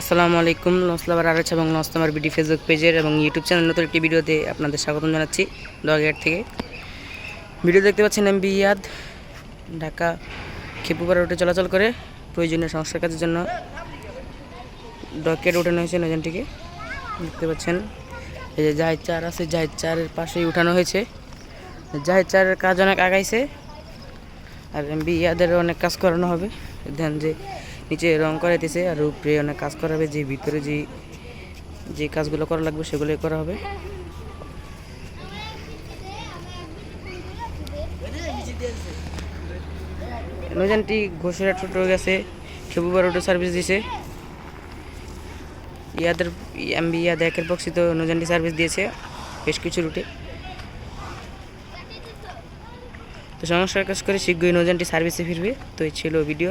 আসসালামু আলাইকুম নসলাবার আরচ এবং নসলামার বিডি ফেসবুক পেজের এবং ইউটিউব চ্যানেল নতুন একটি ভিডিওতে আপনাদের স্বাগতম জানাচ্ছি দোয়াঘাট থেকে। ভিডিও দেখতে পাচ্ছেন এমবি ইয়াদ, ঢাকা খেপুপাড়া রুটে চলাচল করে, প্রয়োজনীয় সংস্কার কাজের জন্য ডকেট উঠানো হয়েছে নজনটিকে। দেখতে পাচ্ছেন, এই যে জাহেদ চার আছে, জাহেদ চারের পাশেই উঠানো হয়েছে। জাহেদ চারের কাজ অনেক আগাইছে, আর এমবি ইয়াদের অনেক কাজ করানো হবে। দেন যে নিচে রং করাইতেছে আর উপরে অনেক কাজ করা হবে, যে ভিতরে যে যে কাজগুলো করা লাগবে সেগুলোই করা হবে। নৌযানটি ঘোষেরা ছোটো গেছে খেপুবার রোডে সার্ভিস দিছে। ইয়াদের, এমবি ইয়াদ একের পক্ষিত নৌযানটি সার্ভিস দিয়েছে বেশ কিছু রুটে। তো সংস্কার কাজ করে শীঘ্রই নৌযানটি সার্ভিসে ফিরবে, তো এই ছিল ভিডিও